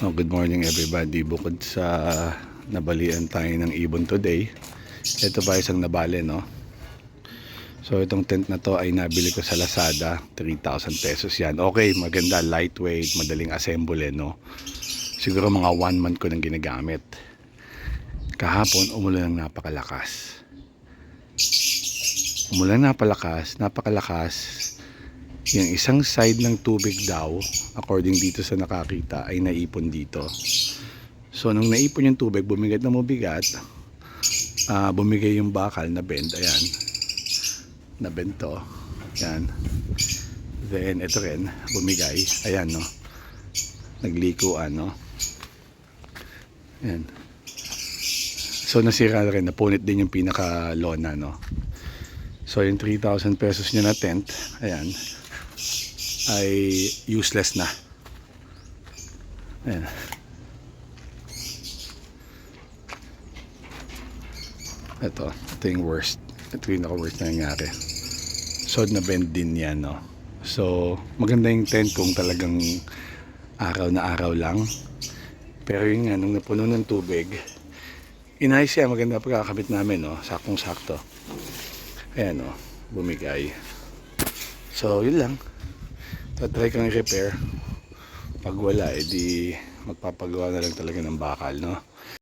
Oh, good morning everybody. Bukod sa nabalian tayo ng ibon today, ito pa isang nabali, no? So itong tent na to ay nabili ko sa Lazada, 3,000 pesos yan. Okay, maganda, lightweight, madaling assemble, no? Siguro mga one month ko nang ginagamit. Kahapon, umulan ng napakalakas. Umulan napalakas, napakalakas. Yung isang side ng tubig daw, according dito sa nakakita, ay naipon dito. So, nung naipon yung tubig, bumigat na mabigat, ah bumigay yung bakal na bend, ayan. Na bend to. Ayan. Then, ito rin, bumigay. Ayan, no. Naglikuan, no. Ayan. So, nasira rin. Napunit din yung pinaka-lona, no. So, yung 3,000 pesos niya na tent, ayan, ay useless na. Ayan. Ito, ito yung worst. Ito yung naka-worst na nangyari. So, na-bend din yan, no? So, maganda yung tent kung talagang araw na araw lang. Pero yun nga, nung napuno ng tubig, inayos siya, maganda pagkakabit namin, no? Sakong-sakto. Ayan, no? Bumigay. So, yun lang. Tatry kang i-repair. Pag wala, edi magpapagawa na lang talaga ng bakal, no?